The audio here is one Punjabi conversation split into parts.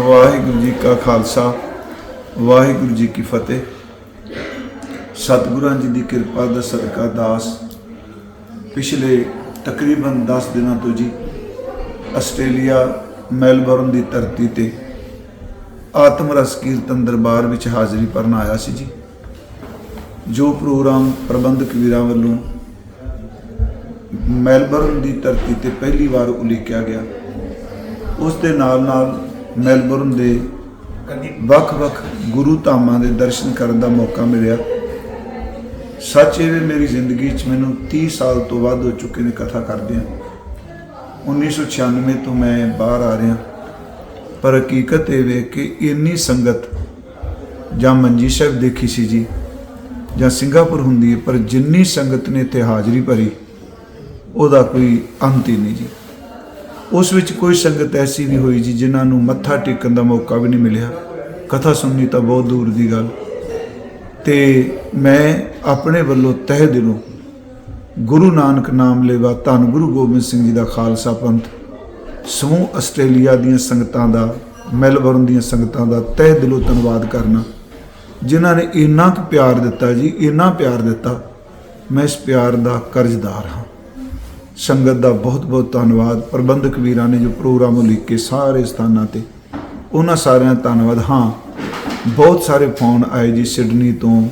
ਵਾਹਿਗੁਰੂ ਜੀ ਕਾ ਖਾਲਸਾ, ਵਾਹਿਗੁਰੂ ਜੀ ਕੀ ਫਤਿਹ। ਸਤਿਗੁਰਾਂ ਜੀ ਦੀ ਕਿਰਪਾ ਦਾ ਸਦਕਾ ਦਾਸ, ਪਿਛਲੇ ਤਕਰੀਬਨ 10 ਦਿਨਾਂ ਤੋਂ ਜੀ ਆਸਟ੍ਰੇਲੀਆ ਮੈਲਬੌਰਨ ਦੀ ਧਰਤੀ ਤੇ ਆਤਮ ਰਸ ਕੀਰਤਨ ਦਰਬਾਰ ਵਿੱਚ ਹਾਜ਼ਰੀ ਭਰਨ ਆਇਆ ਸੀ ਜੀ। ਜੋ ਪ੍ਰੋਗਰਾਮ ਪ੍ਰਬੰਧਕ ਵੀਰਾਂ ਵੱਲੋਂ ਮੈਲਬੌਰਨ ਦੀ ਧਰਤੀ ਤੇ ਪਹਿਲੀ ਵਾਰ ਉਲੀਕਿਆ ਗਿਆ, ਉਸ ਦੇ ਨਾਲ ਨਾਲ ਮੈਲਬੌਰਨ ਦੇ ਵੱਖ-ਵੱਖ ਗੁਰੂ ਧਾਮਾਂ ਦੇ ਦਰਸ਼ਨ ਕਰਨ ਦਾ ਮੌਕਾ ਮਿਲਿਆ। ਸੱਚ ਇਹ ਵੀ ਮੇਰੀ ਜ਼ਿੰਦਗੀ 'ਚ ਮੈਨੂੰ 30 ਸਾਲ ਤੋਂ ਵੱਧ ਹੋ ਚੁੱਕੇ ਨੇ ਕਥਾ ਕਰਦਿਆਂ। 1996 ਤੋਂ ਮੈਂ ਬਾਹਰ ਆ ਰਿਹਾ। ਪਰ ਹਕੀਕਤ ਇਹ ਵੇ ਕਿ ਇੰਨੀ ਸੰਗਤ ਜਾਂ ਮੰਜੀ ਸਾਹਿਬ ਦੇਖੀ ਸੀ ਜੀ, ਜਾਂ ਸਿੰਗਾਪੁਰ ਹੁੰਦੀ ਹੈ, ਪਰ ਜਿੰਨੀ ਸੰਗਤ ਨੇ ਇੱਥੇ ਹਾਜ਼ਰੀ ਭਰੀ, ਉਹਦਾ ਕੋਈ ਅੰਤ ਹੀ ਨਹੀਂ ਜੀ। ਉਸ ਵਿੱਚ ਕੋਈ ਸੰਗਤ ਐਸੀ ਵੀ ਹੋਈ ਜੀ ਜਿਨ੍ਹਾਂ ਨੂੰ ਮੱਥਾ ਟੇਕਣ ਦਾ ਮੌਕਾ ਵੀ ਨਹੀਂ ਮਿਲਿਆ। ਕਥਾ ਸੁਣਨੀ ਤਾਂ ਬਹੁਤ ਦੂਰ ਦੀ ਗੱਲ। ਤੇ ਮੈਂ ਆਪਣੇ ਵੱਲੋਂ ਤਹਿ ਦਿਲੋਂ ਗੁਰੂ ਨਾਨਕ ਨਾਮ ਲੇਵਾ ਧੰਨ ਗੁਰੂ ਗੋਬਿੰਦ ਸਿੰਘ ਜੀ ਦਾ ਖਾਲਸਾ ਪੰਥ, ਸਮੂਹ ਆਸਟ੍ਰੇਲੀਆ ਦੀਆਂ ਸੰਗਤਾਂ ਦਾ, ਮੈਲਬੌਰਨ ਦੀਆਂ ਸੰਗਤਾਂ ਦਾ ਤਹਿ ਦਿਲੋਂ ਧੰਨਵਾਦ ਕਰਨਾ। ਜਿਨ੍ਹਾਂ ਨੇ ਇੰਨਾ ਕੁ ਪਿਆਰ ਦਿੱਤਾ ਜੀ, ਇੰਨਾ ਪਿਆਰ ਦਿੱਤਾ, ਮੈਂ ਇਸ ਪਿਆਰ ਦਾ ਕਰਜ਼ਦਾਰ ਹਾਂ। ਸੰਗਤ ਦਾ ਬਹੁਤ ਬਹੁਤ ਧੰਨਵਾਦ। ਪ੍ਰਬੰਧਕ ਵੀਰਾਂ ਨੇ ਜੋ ਪ੍ਰੋਗਰਾਮ ਉਲੀਕੇ ਸਾਰੇ ਸਥਾਨਾਂ ਤੇ, ਉਹਨਾਂ ਸਾਰਿਆਂ ਦਾ ਧੰਨਵਾਦ। ਹਾਂ, ਬਹੁਤ ਸਾਰੇ ਫੋਨ ਆਏ ਜੀ ਸਿਡਨੀ ਤੋਂ,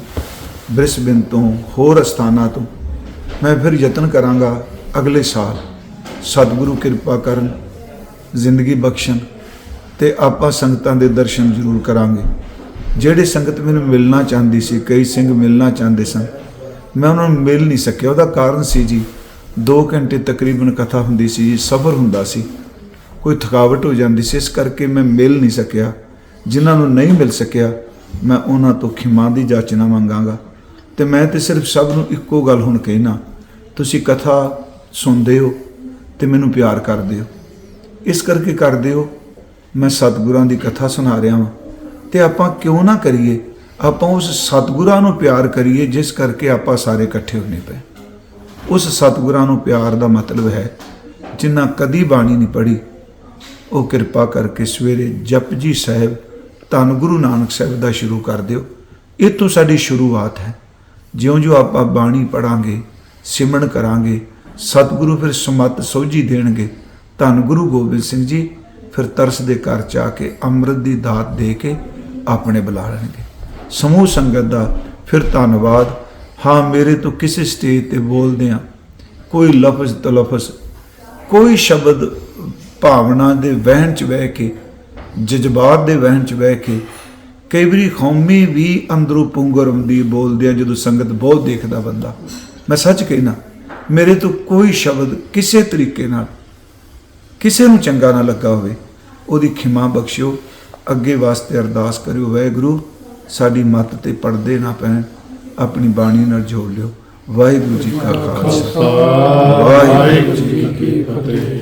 ਬ੍ਰਿਸਬਨ ਤੋਂ, ਹੋਰ ਸਥਾਨਾਂ ਤੋਂ। ਮੈਂ ਫਿਰ ਯਤਨ ਕਰਾਂਗਾ ਅਗਲੇ ਸਾਲ ਸਤਿਗੁਰੂ ਕਿਰਪਾ ਕਰਨ, ਜ਼ਿੰਦਗੀ ਬਖਸ਼ਣ ਤੇ ਆਪਾਂ ਸੰਗਤਾਂ ਦੇ ਦਰਸ਼ਨ ਜ਼ਰੂਰ ਕਰਾਂਗੇ। ਜਿਹੜੇ ਸੰਗਤ ਮੈਨੂੰ ਮਿਲਣਾ ਚਾਹੁੰਦੀ ਸੀ, ਕਈ ਸਿੰਘ ਮਿਲਣਾ ਚਾਹੁੰਦੇ ਸਨ, ਮੈਂ ਉਹਨਾਂ ਨੂੰ ਮਿਲ ਨਹੀਂ ਸਕਿਆ। ਉਹਦਾ ਕਾਰਨ ਸੀ ਜੀ 2 ਘੰਟੇ ਤਕਰੀਬਨ ਕਥਾ ਹੁੰਦੀ ਸੀ ਜੀ ਸਬਰ ਹੁੰਦਾ ਸੀ। ਕੋਈ ਥਕਾਵਟ ਹੋ ਜਾਂਦੀ ਸੀ, ਇਸ ਕਰਕੇ ਮੈਂ ਮਿਲ ਨਹੀਂ ਸਕਿਆ। ਜਿਨ੍ਹਾਂ ਨੂੰ ਨਹੀਂ ਮਿਲ ਸਕਿਆ, ਮੈਂ ਉਹਨਾਂ ਤੋਂ ਖਿਮਾ ਦੀ ਜਾਚਨਾ ਮੰਗਾਂਗਾ। ਤੇ ਮੈਂ ਤੇ ਸਿਰਫ ਸਭ ਨੂੰ ਇੱਕੋ ਗੱਲ ਹੁਣ ਕਹਿਣਾ, ਤੁਸੀਂ ਕਥਾ ਸੁਣਦੇ ਹੋ ਤੇ ਮੈਨੂੰ ਪਿਆਰ ਕਰਦੇ ਹੋ। ਇਸ ਕਰਕੇ ਕਰਦੇ ਹੋ, ਮੈਂ ਸਤਿਗੁਰਾਂ ਦੀ ਕਥਾ ਸੁਣਾ ਰਿਹਾ ਹਾਂ ਤੇ ਆਪਾਂ ਕਿਉਂ ਨਾ ਕਰੀਏ, ਆਪਾਂ ਉਸ ਸਤਿਗੁਰਾਂ ਨੂੰ ਪਿਆਰ ਕਰੀਏ, ਜਿਸ ਕਰਕੇ ਆਪਾਂ ਸਾਰੇ ਇਕੱਠੇ ਹੋਣੇ ਪਏ। ਉਸ ਸਤਿਗੁਰਾਂ ਨੂੰ ਪਿਆਰ ਦਾ ਮਤਲਬ ਹੈ, ਜਿਨ੍ਹਾਂ ਕਦੀ ਬਾਣੀ ਨਹੀਂ ਪੜ੍ਹੀ। ਉਹ ਕਿਰਪਾ ਕਰਕੇ ਸਵੇਰੇ ਜਪਜੀ ਸਾਹਿਬ, ਧੰਨ ਗੁਰੂ ਨਾਨਕ ਸਾਹਿਬ ਦਾ ਸ਼ੁਰੂ ਕਰ ਦਿਓ। ਇਹ ਤੋਂ ਸਾਡੀ ਸ਼ੁਰੂਆਤ ਹੈ। ਜਿਉਂ-ਜਿਉਂ ਆਪਾਂ ਬਾਣੀ ਪੜਾਂਗੇ ਸਿਮਰਨ ਕਰਾਂਗੇ, ਸਤਿਗੁਰੂ ਫਿਰ ਸਮਤ ਸੋਝੀ ਦੇਣਗੇ, ਧੰਨ ਗੁਰੂ ਗੋਬਿੰਦ ਸਿੰਘ ਜੀ ਫਿਰ ਤਰਸ ਦੇ ਘਰ ਚ ਆ ਕੇ ਅੰਮ੍ਰਿਤ ਦੀ ਦਾਤ ਦੇ ਕੇ ਆਪਣੇ ਬੁਲਾ ਲੈਣਗੇ। ਸਮੂਹ ਸੰਗਤ ਦਾ ਫਿਰ ਧੰਨਵਾਦ। ਹਾਂ, ਮੇਰੇ ਤੋਂ ਕਿਸੇ ਸਟੇਜ ਤੇ ਬੋਲਦੇ ਆ ਕੋਈ ਲਫ਼ਜ਼ ਤਲਫ਼ਜ਼, ਕੋਈ ਸ਼ਬਦ ਭਾਵਨਾ ਦੇ ਵਹਿਣ ਚ ਬਹਿ ਕੇ, ਜਜ਼ਬਾਤ ਦੇ ਵਹਿਣ ਚ ਬਹਿ ਕੇ, ਕਈ ਵਾਰੀ ਖੌਮੀ ਵੀ ਅੰਦਰੋਂ ਪੁੰਗਰ ਹੁੰਦੀ ਬੋਲਦੇ ਆ ਜਦੋਂ ਸੰਗਤ ਬਹੁਤ ਦੇਖਦਾ ਬੰਦਾ, ਮੈਂ ਸੱਚ ਕਹਿਣਾ, ਮੇਰੇ ਤੋਂ ਕੋਈ ਸ਼ਬਦ ਕਿਸੇ ਤਰੀਕੇ ਨਾਲ, ਕਿਸੇ ਨੂੰ ਚੰਗਾ ਨਾ ਲੱਗਾ ਹੋਵੇ, ਉਹਦੀ ਖਿਮਾ ਬਖਸ਼ਿਓ, ਅੱਗੇ ਵਾਸਤੇ ਅਰਦਾਸ ਕਰਿਓ, ਵਾਹਿਗੁਰੂ, ਸਾਡੀ ਮੱਤ ਤੇ ਪਰਦੇ ਨਾ ਪੈਣ। ਆਪਣੀ ਬਾਣੀ ਨਾਲ ਜੋੜ ਲਿਓ। ਵਾਹਿਗੁਰੂ ਜੀ ਕਾ ਖਾਲਸਾ। ਵਾਹਿਗੁਰੂ ਜੀ ਕੀ ਫਤਿਹ।